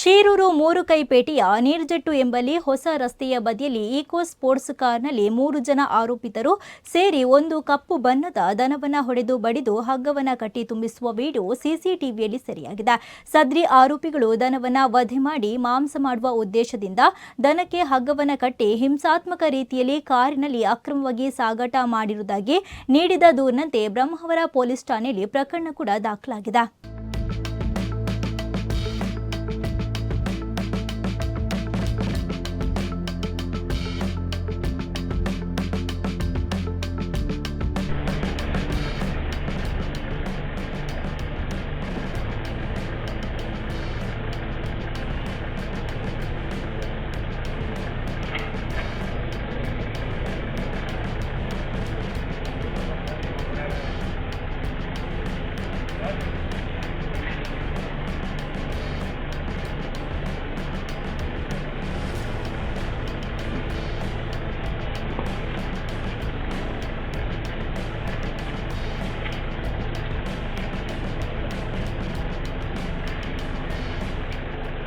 ಶೀರೂರು ಮೂರು ಕೈಪೇಟೆಯ ನೀರ್ಜಟ್ಟು ಎಂಬಲ್ಲಿ ಹೊಸ ರಸ್ತೆಯ ಬದಿಯಲ್ಲಿ ಈಕೋ ಸ್ಪೋರ್ಟ್ಸ್ ಕಾರ್ನಲ್ಲಿ ಮೂರು ಜನ ಆರೋಪಿತರು ಸೇರಿ ಒಂದು ಕಪ್ಪು ಬಣ್ಣದ ದನವನ್ನ ಹೊಡೆದು ಬಡಿದು ಹಗ್ಗವನ್ನ ಕಟ್ಟಿ ತುಂಬಿಸುವ ವಿಡಿಯೋ ಸಿಸಿಟಿವಿಯಲ್ಲಿ ಸೆರೆಯಾಗಿದೆ. ಸದ್ರಿ ಆರೋಪಿಗಳು ದನವನ್ನ ವಧೆ ಮಾಡಿ ಮಾಂಸ ಮಾಡುವ ಉದ್ದೇಶದಿಂದ ದನಕ್ಕೆ ಹಗ್ಗವನ್ನ ಕಟ್ಟಿ ಹಿಂಸಾತ್ಮಕ ರೀತಿಯಲ್ಲಿ ಕಾರಿನಲ್ಲಿ ಅಕ್ರಮವಾಗಿ ಸಾಗಾಟ ಮಾಡಿರುವುದಾಗಿ ನೀಡಿದ ದೂರಿನಂತೆ ಬ್ರಹ್ಮಾವರ ಪೊಲೀಸ್ ಠಾಣೆಯಲ್ಲಿ ಪ್ರಕರಣ ಕೂಡ ದಾಖಲಾಗಿದೆ.